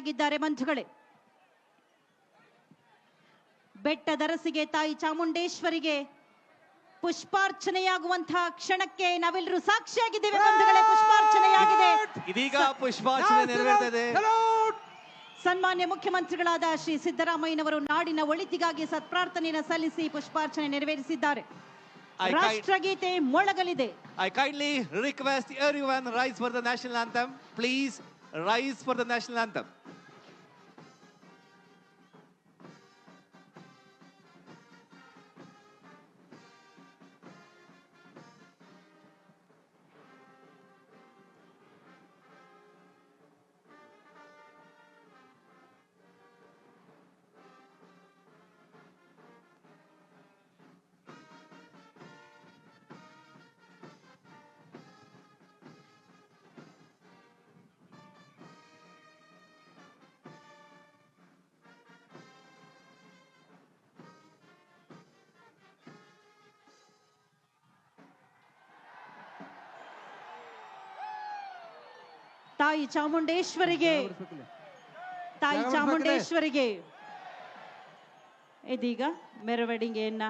ಸಾಕ್ಷಿಯಾಗಿದ್ದಾರೆ ಬಂಧುಗಳೇ. ಬೆಟ್ಟದರಸಿಗೆ ತಾಯಿ ಚಾಮುಂಡೇಶ್ವರಿಗೆ ಪುಷ್ಪಾರ್ಚನೆಯಾಗುವಂತಹ ಕ್ಷಣಕ್ಕೆ ನಾವೆಲ್ಲರೂ ಸಾಕ್ಷಿಯಾಗಿದ್ದೇವೆ ಬಂಧುಗಳೇ ಪುಷ್ಪಾರ್ಚನೆಯಾಗಿದೆ. ಇದೀಗ ಪುಷ್ಪಾರ್ಚನೆ ನೆರವೇರ್ತದೆ. ಸನ್ಮಾನ್ಯ ಮುಖ್ಯಮಂತ್ರಿಗಳಾದ ಶ್ರೀ ಸಿದ್ದರಾಮಯ್ಯನವರು ನಾಡಿನ ಒಳಿತಿಗಾಗಿ ಸತ್ಪ್ರಾರ್ಥನೆಯನ್ನು ಸಲ್ಲಿಸಿ ಪುಷ್ಪಾರ್ಚನೆ ನೆರವೇರಿಸಿದ್ದಾರೆ. ರಾಷ್ಟ್ರಗೀತೆ ಮೊಳಗಲಿದೆ. I kindly request everyone rise for the national anthem please rise for the national anthem. ತಾಯಿ ಚಾಮುಂಡೇಶ್ವರಿಗೆ. ತಾಯಿ ಚಾಮುಂಡೇಶ್ವರಿಗೆ. ಇದೀಗ ಮೆರವಣಿಗೆಯನ್ನ